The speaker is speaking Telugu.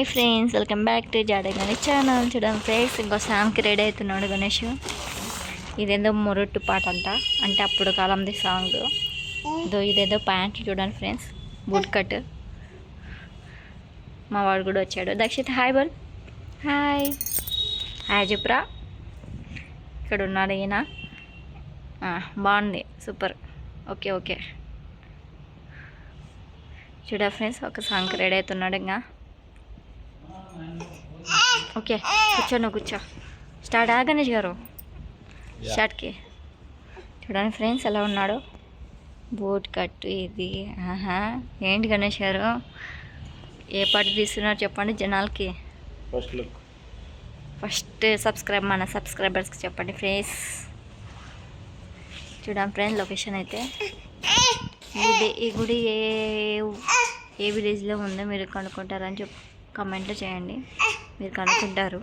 Hi friends welcome back to Jade Ganesh channel. చూడండి ఫ్రెండ్స్ ఇంకో సాంగ్కి రెడీ అవుతున్నాడు గణేష్. ఇదేదో మొరట్టు పాట అంట. అంటే అప్పుడు కాలంది సాంగ్. ఇదో ఇదేదో ప్యాంట్ చూడండి ఫ్రెండ్స్ బుట్ కట్. మా వాడు కూడా వచ్చాడు. దక్షిత్ హాయ్ బల్. హాయ్. హాయ్ చెప్పురా ఇక్కడ ఉన్నాడు ఈయన. బాగుంది. సూపర్. Okay okay. చూడ ఫ్రెండ్స్ ఒక సాంగ్ రెడీ అవుతున్నాడు ఇంకా. ఓకే కూర్చో నువ్వు కూర్చో. స్టార్ట్ ఆ గణేష్ గారు? స్టార్ట్కి చూడండి ఫ్రెండ్స్ ఎలా ఉన్నాడు. బోట్ కట్టు ఇది. ఆహా. ఏంటి గణేష్ గారు? ఏ పాట తీస్తున్నారు చెప్పండి జనాలకి. ఫస్ట్ లుక్ ఫస్ట్ సబ్స్క్రైబ్ మన సబ్స్క్రైబర్స్కి చెప్పండి ఫ్రెండ్స్. చూడండి ఫ్రెండ్స్ లొకేషన్ అయితే. ఈ గుడి ఏ ఏ విలేజ్లో ఉందో మీరు కనుక్కుంటారని చెప్పి కమెంట్లో చేయండి. మీరు కనుక్కుంటారు.